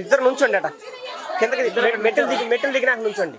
ఇద్దరు నుంచోండి అట. కిందకి మెట్లు దిగి మెట్లు దిగినాక నుంచోండి.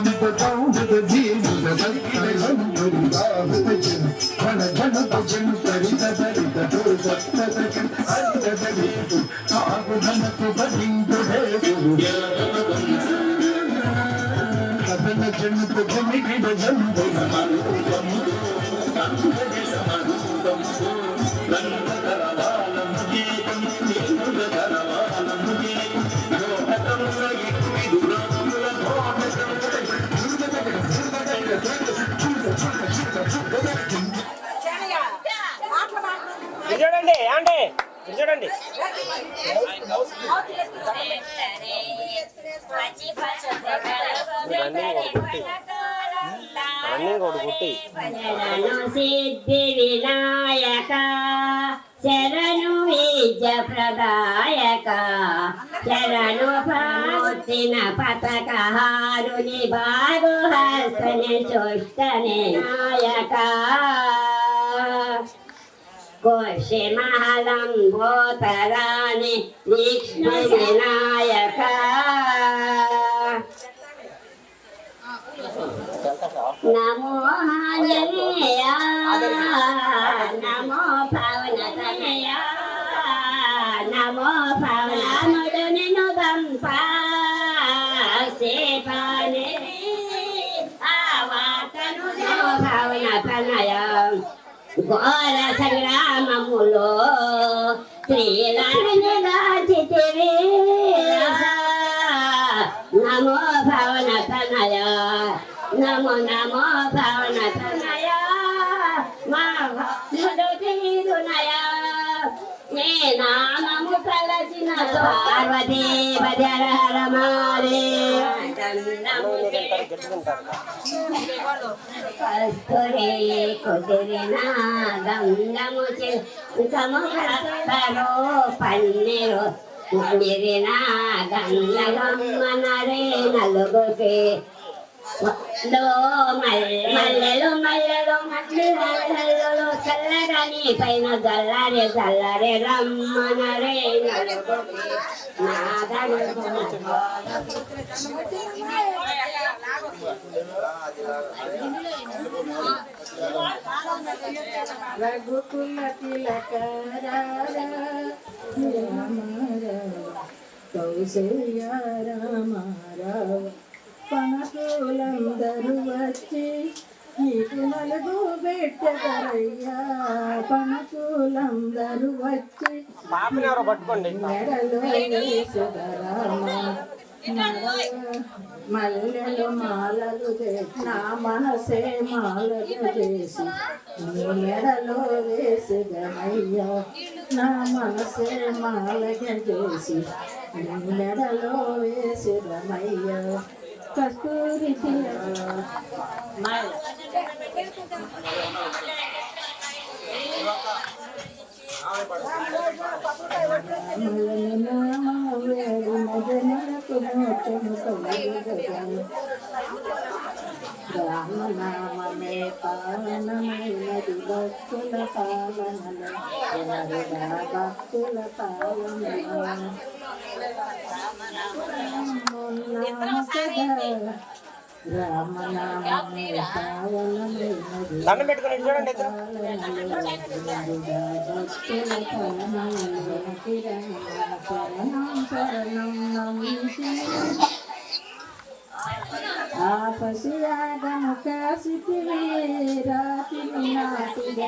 ఇది చూడండి ఏమండి ఇది చూడండి రన్నింగ్ ఒకటి కుట్టి సిద్ధి వినాయక శరణు విద్య ప్రదాయక శరణు పార్తిన పతకహారుని బాగు హస్తని చుష్టని నాయక. కోశి మహలం భూతరాని విష్ణు వినాయక నమో ఆంజనేయ నమో పవన తనయ నమో పవనముడు నిన్ను దంప సేపాని ఆవాతను పవన దాచితివి నమో భవన తనయ నమో నమో భవన తనయ మా భక్తుడు తీరునయ. నే నామ కలసిన పార్వతీ భజర రమారే కుదిరిన గంగము చిల్కము కస్తరో పన్నీరు కుదిరిన గంగమ్మనరే లో మల్లెలు మల్లెలు మల్లెలు చల్లగాని పైన జల్లరే జల్లరే రమ్మనరే నలుగుకి రఘుకుల తిలక కౌశల్య రామ రావ పనకులందరూ వచ్చి నీకు నలుగు పెట్టదరయ్యా. పనకులందరూ వచ్చి మెడలో మల్లెలు మాలలు నా మనసే మాలలు చేసి నీ మెడలో వేసుదనయ్యా నా మనసే మాలగ చేసి నీ మెడలో వేసుదనయ్యా కస్తూరి రామనామే పావనమైన భక్తుల పాలనలో ఎవరుగా భక్తుల దండం పెట్టుకుని చూడండి ఇద్దరు. ఆపసియాగము కాసితివి రాతిని నాటిగా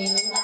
Amen.